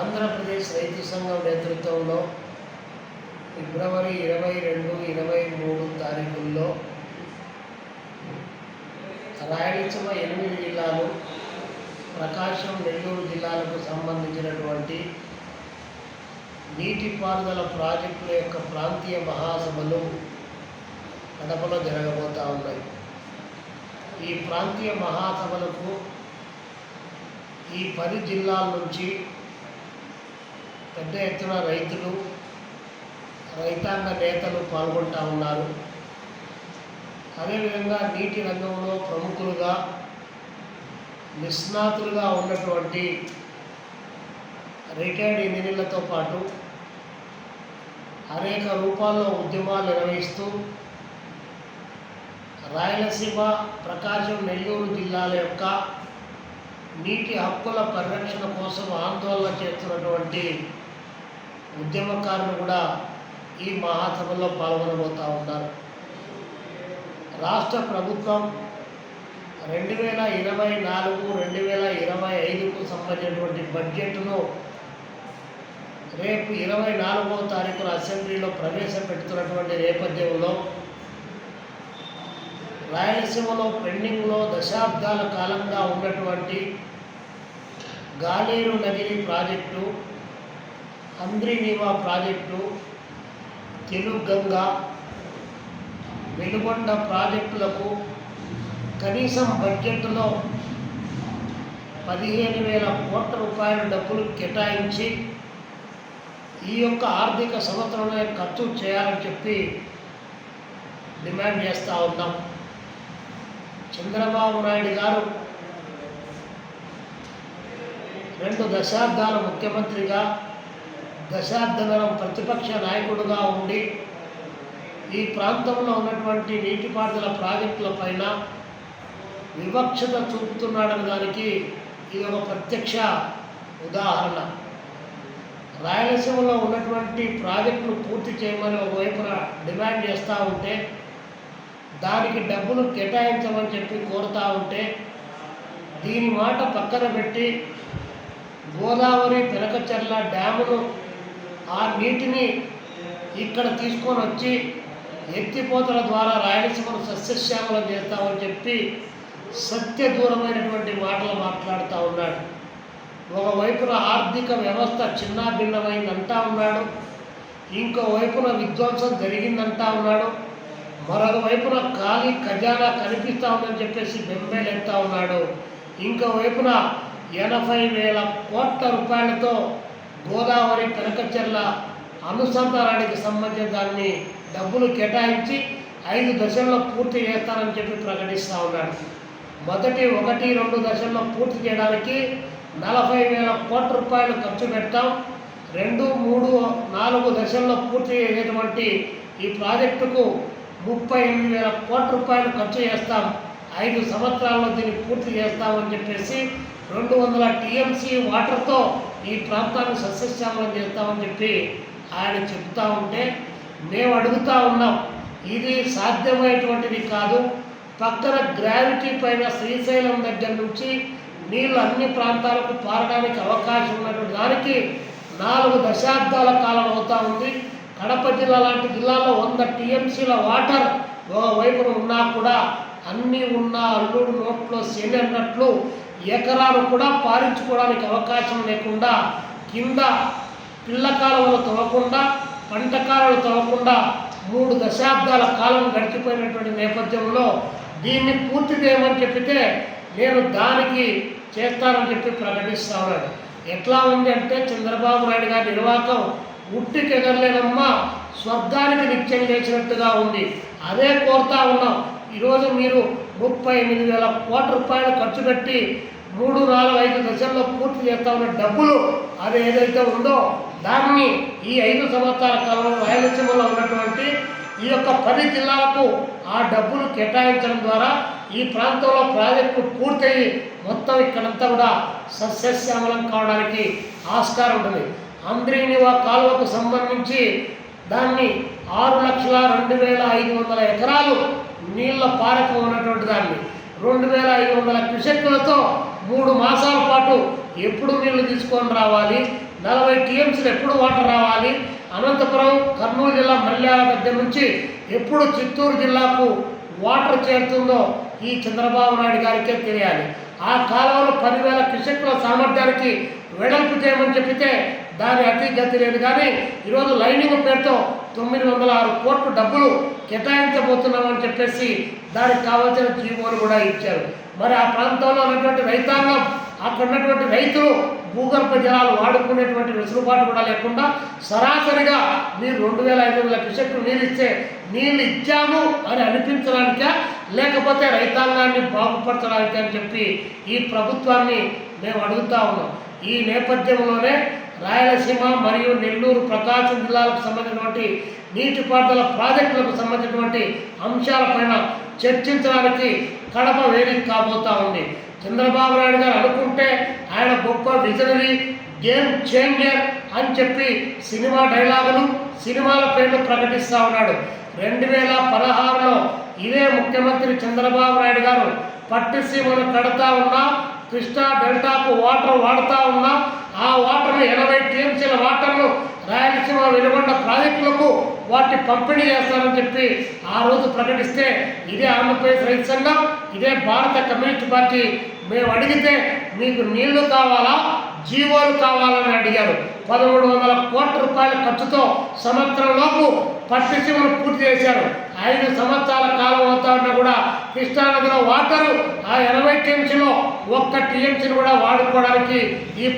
ఆంధ్రప్రదేశ్ రైతు సంఘం నేతృత్వంలో ఫిబ్రవరి ఇరవై రెండు ఇరవై మూడు తారీఖుల్లో రాయలసీమ ఎనిమిది జిల్లాలు ప్రకాశం నెల్లూరు జిల్లాలకు సంబంధించినటువంటి నీటిపారుదల ప్రాజెక్టుల యొక్క ప్రాంతీయ మహాసభలు కడపలో జరగబోతూ ఉన్నాయి. ఈ ప్రాంతీయ మహాసభలకు ఈ పది జిల్లాల నుంచి పెద్ద ఎత్తున రైతులు రైతాంగ నేతలు పాల్గొంటా ఉన్నారు. అదేవిధంగా నీటి రంగంలో ప్రముఖులుగా నిష్ణాతులుగా ఉన్నటువంటి రిటైర్డ్ ఇంజనీర్లతో పాటు అనేక రూపాల్లో ఉద్యమాలు నిర్వహిస్తూ రాయలసీమ ప్రకాశం నెల్లూరు జిల్లాల యొక్క నీటి హక్కుల పరిరక్షణ కోసం ఆందోళన చేస్తున్నటువంటి ఉద్యమకారులు కూడా ఈ మహాసభలో పాల్గొనబోతూ ఉన్నారు. రాష్ట్ర ప్రభుత్వం రెండు వేల ఇరవై నాలుగు రెండు వేల ఇరవై ఐదుకు సంబంధించినటువంటి బడ్జెట్ను రేపు ఇరవై నాలుగవ తారీఖున అసెంబ్లీలో ప్రవేశపెడుతున్నటువంటి నేపథ్యంలో రాయలసీమలో పెండింగ్లో దశాబ్దాల కాలంగా ఉన్నటువంటి గాలేరు నగిరి ప్రాజెక్టు అంద్రినీవా ప్రాజెక్టు తెలుగంగా వెలుగొండ ప్రాజెక్టులకు కనీసం బడ్జెట్లో పదిహేను వేల కోట్ల రూపాయల డబ్బులు కేటాయించి ఈ యొక్క ఆర్థిక సంవత్సరంలో ఖర్చు చేయాలని చెప్పి డిమాండ్ చేస్తూ ఉన్నాం. చంద్రబాబు నాయుడు గారు రెండు దశాబ్దాల ముఖ్యమంత్రిగా దశాబ్దనరం ప్రతిపక్ష నాయకుడుగా ఉండి ఈ ప్రాంతంలో ఉన్నటువంటి నీటిపారుదల ప్రాజెక్టుల పైన వివక్షత చూపుతున్నాడని దానికి ఇది ఒక ప్రత్యక్ష ఉదాహరణ. రాయలసీమలో ఉన్నటువంటి ప్రాజెక్టులు పూర్తి చేయమని ఒకవైపున డిమాండ్ చేస్తూ ఉంటే దానికి డబ్బులు కేటాయించమని చెప్పి కోరుతూ ఉంటే దీని మాట పక్కన పెట్టి గోదావరి పెనకచెర్ల డ్యామును ఆ నీటిని ఇక్కడ తీసుకొని వచ్చి ఎత్తిపోతల ద్వారా రాయలసీమను సస్యశ్యామలం చేస్తామని చెప్పి సత్య దూరమైనటువంటి మాటలు మాట్లాడుతూ ఉన్నాడు. ఒకవైపున ఆర్థిక వ్యవస్థ చిన్నాభిన్నమైందంటా ఉన్నాడు. ఇంకోవైపున విధ్వంసం జరిగిందంటా ఉన్నాడు. మరొక వైపున ఖాళీ ఖజానా కనిపిస్తూ ఉందని చెప్పేసి బెంబేలెత్తా ఉన్నాడు. ఇంకోవైపున ఎనభై వేల కోట్ల రూపాయలతో గోదావరి కనకచెర్ల అనుసంధానానికి సంబంధించిన దాన్ని డబ్బులు కేటాయించి ఐదు దశల్లో పూర్తి చేస్తానని చెప్పి ప్రకటిస్తూ ఉన్నాడు. మొదటి ఒకటి రెండు దశల్లో పూర్తి చేయడానికి నలభై వేల కోట్ల రూపాయలు ఖర్చు పెడతాం. రెండు మూడు నాలుగు దశల్లో పూర్తి చేసేటువంటి ఈ ప్రాజెక్టుకు ముప్పై ఎనిమిది వేల కోట్ల రూపాయలు ఖర్చు చేస్తాం. ఐదు సంవత్సరాల్లో దీన్ని పూర్తి చేస్తామని చెప్పేసి రెండు వందల టీఎంసీ వాటర్తో ఈ ప్రాంతాన్ని సస్యశ్యామలం చేస్తామని చెప్పి ఆయన చెప్తా ఉంటే మేము అడుగుతా ఉన్నాం ఇది సాధ్యమయ్యేటువంటిది కాదు. పక్కన గ్రావిటీ పైన శ్రీశైలం దగ్గర నుంచి నీళ్ళు అన్ని ప్రాంతాలకు పారడానికి అవకాశం ఉన్నటువంటి దానికి నాలుగు దశాబ్దాల కాలం అవుతా ఉంది. కడప జిల్లా లాంటి జిల్లాలో వంద టీఎంసీల వాటర్ వైపున ఉన్నా కూడా అన్నీ ఉన్న అల్లుడు నోట్లో శని అన్నట్లు ఎకరాలు కూడా పారించుకోవడానికి అవకాశం లేకుండా కింద పిల్ల కాలువలు తవ్వకుండా పంట కాలువలు తవ్వకుండా మూడు దశాబ్దాల కాలం గడిచిపోయినటువంటి నేపథ్యంలో దీన్ని పూర్తి చేయమని చెప్పితే నేను దానికి చేస్తానని చెప్పి ప్రకటిస్తా ఉన్నాడు. ఎట్లా ఉంది అంటే చంద్రబాబు నాయుడు గారి నిర్వాహకం ఉట్టికి ఎగరలేనమ్మా స్వర్గానికి నిత్యం చేసినట్టుగా ఉంది. అదే కోరుతా ఉన్నాం. ఈరోజు మీరు ముప్పై ఎనిమిది వేల కోట్ల రూపాయలు ఖర్చు పెట్టి మూడు నాలుగు ఐదు దశల్లో పూర్తి చేస్తా ఉన్న డబ్బులు అది ఏదైతే ఉందో దాన్ని ఈ ఐదు సంవత్సరాల కాలంలో రాయలసీమలో ఉన్నటువంటి ఈ యొక్క పది జిల్లాలకు ఆ డబ్బులు కేటాయించడం ద్వారా ఈ ప్రాంతంలో ప్రాజెక్టు పూర్తయి మొత్తం ఇక్కడంతా కూడా సస్యశ్యామలం కావడానికి ఆస్కారం ఉంటుంది. అంద్రీనివా కాలువకు సంబంధించి దాన్ని ఆరు లక్షల రెండు వేల ఐదు వందల ఎకరాలు నీళ్ళ పారకం ఉన్నటువంటి దాన్ని. రెండు వేల ఐదు వందల క్యూసెక్కులతో మూడు మాసాల పాటు ఎప్పుడు నీళ్ళు తీసుకొని రావాలి? నలభై టీఎంసీలు ఎప్పుడు వాటర్ రావాలి? అనంతపురం కర్నూలు జిల్లా మల్యాల దగ్గర నుంచి ఎప్పుడు చిత్తూరు జిల్లాకు వాటర్ చేరుతుందో ఈ చంద్రబాబు నాయుడు గారికే తెలియాలి. ఆ కాలంలో పదివేల క్రిషకుల సామర్థ్యానికి వెడల్పు చేయమని చెప్పితే దాని అతి గతి లేదు. కానీ ఈరోజు లైనింగ్ పేరుతో తొమ్మిది వందల ఆరు కోట్లు డబ్బులు కేటాయించబోతున్నామని చెప్పేసి దానికి కావాల్సిన జీవోలు కూడా ఇచ్చారు. మరి ఆ ప్రాంతంలో ఉన్నటువంటి రైతాంగం అక్కడ ఉన్నటువంటి రైతులు భూగర్భ జలాలు వాడుకునేటువంటి వెసులుబాటు కూడా లేకుండా సరాసరిగా మీరు రెండు వేల ఐదు వందల క్యూసెక్లు నీళ్ళు ఇస్తే నీళ్ళు ఇచ్చాము అని అనిపించడానికా? లేకపోతే రైతాంగాన్ని బాగుపరచడానికి అని చెప్పి ఈ ప్రభుత్వాన్ని మేము అడుగుతా ఉన్నాం. ఈ నేపథ్యంలోనే రాయలసీమ మరియు నెల్లూరు ప్రకాశం జిల్లాలకు సంబంధించినటువంటి నీటిపారుదల ప్రాజెక్టులకు సంబంధించినటువంటి అంశాలపైన చర్చించడానికి కడప వేదిక కాబోతా ఉంది. చంద్రబాబు నాయుడు గారు అనుకుంటే ఆయన గొప్ప విజనరీ గేమ్ చేంజర్ అని చెప్పి సినిమా డైలాగులు సినిమాల పేర్లు ప్రకటిస్తూ ఉన్నాడు. రెండు వేల పదహారులో ఇదే ముఖ్యమంత్రి చంద్రబాబు నాయుడు గారు పట్టిసీమను కడతా ఉన్నా కృష్ణా డెల్టాకు వాటర్ వాడుతూ ఉన్నా ఆ వాటర్ను ఎనభై టీఎంసీల వాటర్ను రాయలసీమ వెలుగొండ ప్రాజెక్టులకు వాటిని పంపిణీ చేస్తారని చెప్పి ఆ రోజు ప్రకటిస్తే ఇదే ఆంధ్రప్రదేశ్ రైతు సంఘం ఇదే భారత కమ్యూనిస్ట్ పార్టీ. మేము అడిగితే మీకు నీళ్ళు కావాలా జీవోలు కావాలని అడిగారు. పదమూడు వందల కోట్ల రూపాయల ఖర్చుతో సంవత్సరంలోపు పట్టిసీమను పూర్తి చేశారు. ఐదు సంవత్సరాల కాలం అవుతా ఉన్నా కూడా కృష్ణానదిలో వాటరు ఆ ఎనభై టీఎంసీలో ఒక్క టీఎంసీని కూడా వాడుకోవడానికి ఈ